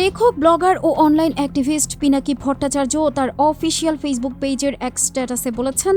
লেখক, ব্লগার ও online activist Pinaki Bhattacharya তার অফিসিয়াল ফেসবুক পেজের এক স্ট্যাটাসে বলেছেন,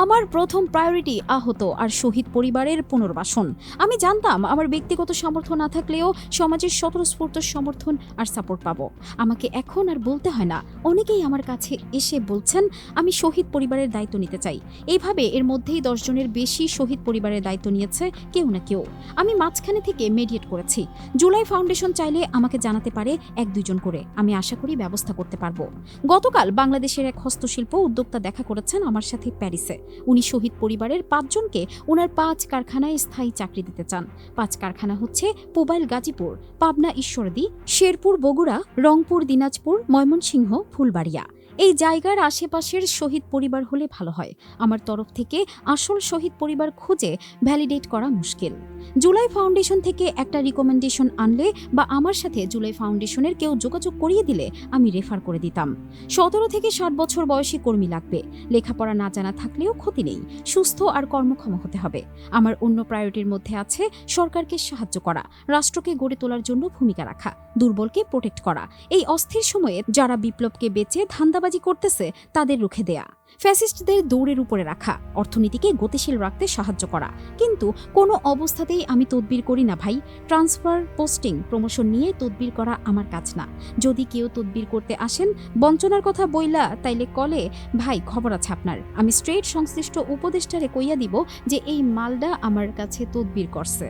আমার প্রথম প্রায়োরিটি আহত আর শহীদ পরিবারের পুনর্বাসন। আমি জানতাম আমার ব্যক্তিগত সামর্থ্য না থাকলেও সমাজের স্বতঃস্ফূর্ত সমর্থন আর সাপোর্ট পাবো। আমাকে এখন আর বলতে হয় না। অনেকেই আমার কাছে এসে বলছেন, আমি শহীদ পরিবারের দায়িত্ব নিতে চাই। এইভাবে এর মধ্যেই দশজনের বেশি শহীদ পরিবারের দায়িত্ব নিয়েছে কেউ না কেউ। আমি মাঝখানে থেকে মেডিয়েট করেছি। জুলাই ফাউন্ডেশন চাইলে আমাকে জানাতে পারে এক দুজন করে। আমি আশা করি ব্যবস্থা করতে পারব। গতকাল বাংলাদেশের এক হস্তশিল্প উদ্যোক্তা দেখা করেছেন আমার সাথে প্যারিসে। উনি শহীদ পরিবারের পাঁচজনকে ওনার পাঁচ কারখানায় স্থায়ী চাকরি দিতে চান। পাঁচ কারখানা হচ্ছে পোবাইল গাজীপুর, পাবনা ঈশ্বরদী, শেরপুর বগুড়া, রংপুর, দিনাজপুর, ময়মনসিংহ, ফুলবাড়িয়া। এই জায়গার আশেপাশের শহীদ পরিবার হলে ভালো হয়। আমার তরফ থেকে আসল শহীদ পরিবার খুঁজে ভ্যালিডেট করা মুশকিল। জুলাই ফাউন্ডেশন থেকে একটা রিকমেন্ডেশন আনলে বা আমার সাথে জুলাই ফাউন্ডেশনের কেউ যোগাযোগ করিয়ে দিলে আমি রেফার করে দিতাম। সতেরো থেকে ষাট বছর বয়সী কর্মী লাগবে। লেখাপড়া না জানা থাকলেও ক্ষতি নেই। সুস্থ আর কর্মক্ষম হতে হবে। আমার অন্য প্রায়োরিটির মধ্যে আছে সরকারকে সাহায্য করা, রাষ্ট্রকে গড়ে তোলার জন্য ভূমিকা রাখা, দুর্বলকে প্রোটেক্ট করা। এই অস্থির সময়ে যারা বিপ্লবকে বেঁচে বেচে ধান্দাবাজি করতেছে তাদের রুখে দেয়া। ফ্যাসিস্টদের দৌড়ের উপরে রাখা, অর্থনীতিকে গতিশীল রাখতে সাহায্য করা। কিন্তু কোনো অবস্থাতেই আমি তদবির করি না ভাই। ট্রান্সফার, পোস্টিং, প্রমোশন নিয়ে তদবির করা আমার কাজ না। যদি কেউ তদবির করতে আসেন, বঞ্চনার কথা বইলা তাইলে কলে, ভাই, খবর আছে আপনার। আমি স্ট্রেট সংশ্লিষ্ট উপদেষ্টারে কইয়া দিব যে এই মালডা আমার কাছে তদবির করছে।